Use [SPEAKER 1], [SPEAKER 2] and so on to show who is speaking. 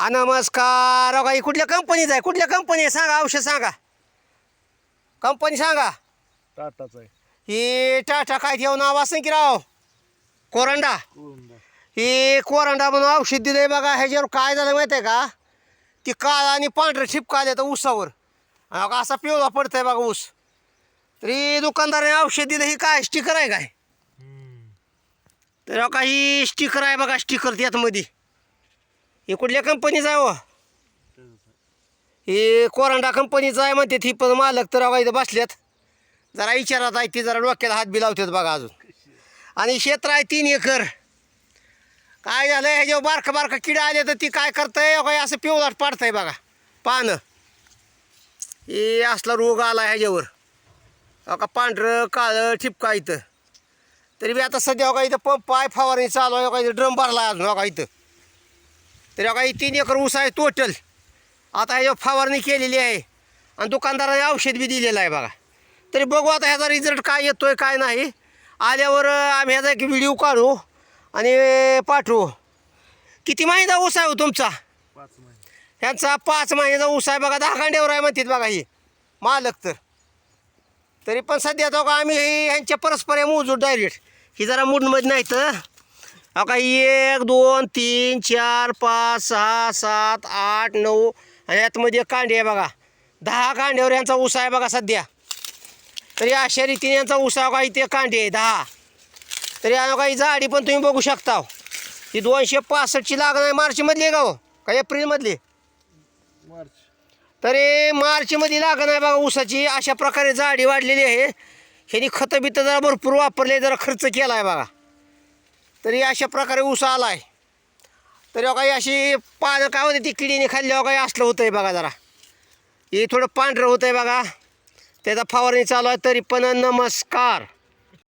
[SPEAKER 1] आ नमस्कार. अहो, ही कुठल्या कंपनीचं आहे? कुठल्या कंपनी आहे? सांगा औषध सांगा. कंपनी सांगा.
[SPEAKER 2] टाटाच आहे.
[SPEAKER 1] ही टाटा काय ठेव नाव असं की राव? कोरंडा.
[SPEAKER 2] कोरंडा.
[SPEAKER 1] ही कोरंडा म्हणून औषध दिलंय बघा ह्याच्यावर काय झालं माहिती आहे का? ती काळ आणि पांढरं ठिपका तर ऊसावर. बघा असा पिवळा पडतंय बघा ऊस. तरी दुकानदाराने औषध दिलं ही काय स्टिकर आहे काय. तर बघा ही स्टिकर आहे बघा स्टिकर त्यातमध्ये. हे कुठल्या कंपनीचं आहे हो? हे कोरंडा कंपनीचं आहे म्हणते ती पण मालक तर इथं बसल्यात जरा विचारात आहे ती जरा डोक्याला हात बी लावतात बघा अजून. आणि क्षेत्र आहे तीन एकर. काय झालं ह्याच्यावर बारकं बारकं किडा आले तर ती काय करतंय? काय असं पिवळाट पाडतंय बघा पानं. हे असला रोग आला ह्याच्यावर. का पांढरं काळं ठिपका इथं. तरी बी आता सध्या का इथं पंप आहे फवारणी चालू आहे का इथं ड्रम भरला अजून का इथं. तरी हो का ही तीन एकर ऊस आहे टोटल आता ह्याच्यावर फवारणी केलेली आहे. आणि दुकानदाराने औषध बी दिलेलं आहे बघा. तरी बघू आता ह्याचा रिझल्ट काय येतोय काय नाही. आल्यावर आम्ही ह्याचा एक व्हिडिओ काढू आणि पाठवू. किती महिन्याचा ऊस आहे हो तुमचा? ह्यांचा पाच महिन्याचा ऊस आहे बघा. दहा कांड्यावर आहे म्हणतात बघा ही. मालक तर. तरी पण सध्या तो का आम्ही ह्यांच्या परस्पर आहे मोजू डायरेक्ट ही जरा मूडमध्ये नाही तर अहो का एक दोन तीन चार पाच सहा सात आठ नऊ. आणि यातमध्ये कांडी आहे बघा. दहा कांड्यावर यांचा ऊस आहे बघा सध्या. तरी अशा रीतीने यांचा ऊस आहे का इथे कांडी आहे दहा. तरी अहो का ही झाडी पण तुम्ही बघू शकता हो. ही दोनशे पासष्टची लागण आहे मार्चमधली आहे का हो? का एप्रिलमधली?
[SPEAKER 2] मार्च.
[SPEAKER 1] तरी मार्चमध्ये लागण आहे बघा ऊसाची. अशा प्रकारे झाडी वाढलेली आहे. ह्यांनी खतं बितं जरा भरपूर वापरले जरा खर्च केला आहे बघा. तरी अशा प्रकारे ऊस आला आहे तरी हो काही अशी पानं काय होते ती किडीने खाल्ल्यावर हो काही असलं होतं आहे बघा जरा. हे थोडं पांढरं होतं आहे बघा. त्याचा फवारणी चालू आहे तरी पण नमस्कार.